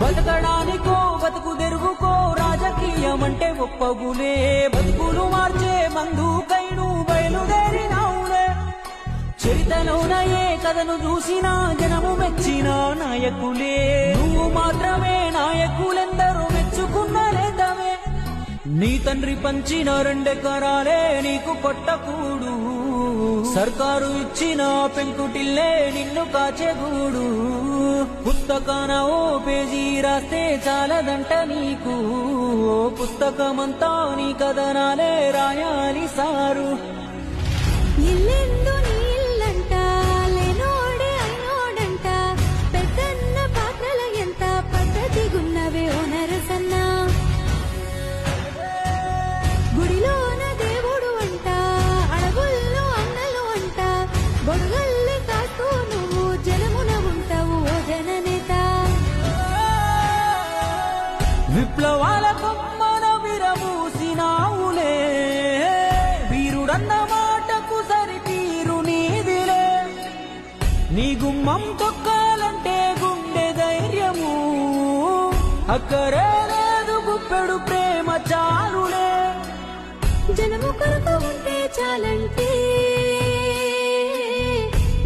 బతకడానికో బతుకు తెరుగుకో రాజకీయం అంటే ఒప్పగులే. బతుకులు మార్చే మందుకైను బయలుదేరినావులే. చరితలోన చరితలోనయే కథను చూసినా జనము మెచ్చిన నాయకులే. నువ్వు మాత్రమే నాయకులెందరూ మెచ్చుకున్నరేదమే నీ తండ్రి పంచిన రెండెకరాలే నీకు కొట్టకూడు సర్కారు ఇచ్చిన పెంకుటిల్లే నిన్ను కాచెగూడు. పుస్తకాన ఓ పేజీ రాస్తే చాలదంట నీకు. ఓ పుస్తకమంతా నీ కథనాలే రాయాలి సారు. ఇల్లెందు నీ ఇల్లంట లేనోడే అయినోడంట పెద్దన్న పాత్రల ఎంత పద్ధతిగున్నవే ఓ నరసన్న గుడిలోన దేవుడు అంట అడవుల్లో అన్నలు అంట బొడుగల్లి విప్లవాలతో మన విరమూసినావులే. వీరుడన్న మాటకు సరితీరు నీదిలే. నీ గుమ్మం తొక్కాలంటే గుండె ధైర్యము. అక్కరే లేదు గుప్పెడు ప్రేమ చాలులే. జనము కొరకు ఉంటే చాలంటే.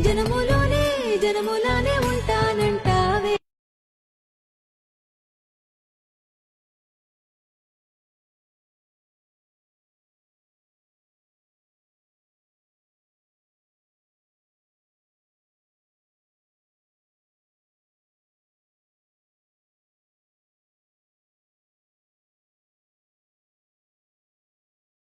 జనములోనే జనము